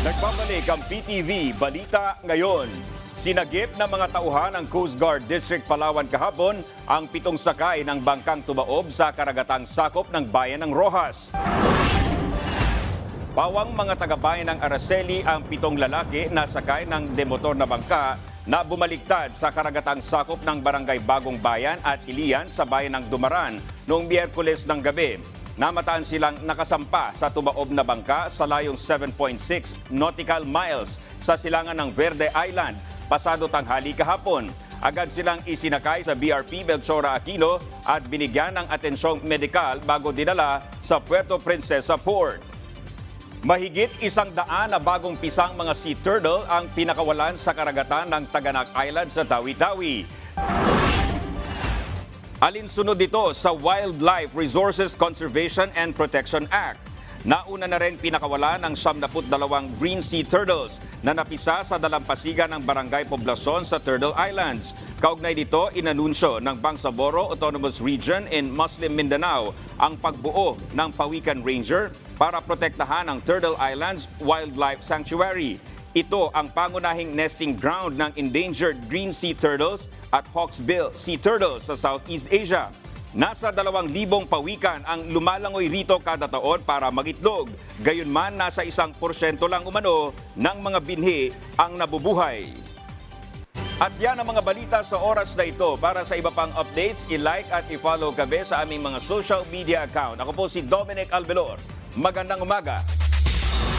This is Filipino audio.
Nagbabalik ang PTV Balita Ngayon. Sinagip ng mga tauhan ng Coast Guard District Palawan kahapon ang pitong sakay ng bangkang tumaob sa karagatang sakop ng bayan ng Rojas. Pawang mga taga-bayan ng Araceli ang pitong lalaki na sakay ng demotor na bangka na bumaliktad sa karagatang sakop ng Barangay Bagong Bayan at Ilian sa bayan ng Dumaran noong Miyerkules ng gabi. Namataan silang nakasampa sa tumaob na bangka sa layong 7.6 nautical miles sa silangan ng Verde Island pasado tanghali kahapon. Agad silang isinakay sa BRP Belchora Aquino at binigyan ng atensyong medikal bago dinala sa Puerto Princesa Port. Mahigit isang daan na bagong pisang mga sea turtle ang pinakawalan sa karagatan ng Taganak Island sa Dawi-Dawi. Alinsunod dito sa Wildlife Resources Conservation and Protection Act. Nauna na rin pinakawala ng 72 green sea turtles na napisa sa dalampasigan ng barangay poblasyon sa Turtle Islands. Kaugnay dito, inanunsyo ng Bangsamoro Autonomous Region in Muslim Mindanao ang pagbuo ng Pawikan Ranger para protektahan ang Turtle Islands Wildlife Sanctuary. Ito ang pangunahing nesting ground ng endangered green sea turtles at hawksbill sea turtles sa Southeast Asia. Nasa dalawang libong pawikan ang lumalangoy rito kada taon para magitlog. Gayunman, nasa isang porsyento lang umano ng mga binhi ang nabubuhay. At yan ang mga balita sa oras na ito. Para sa iba pang updates, i-like at i-follow kami sa aming mga social media account. Ako po si Dominic Albelor. Magandang umaga.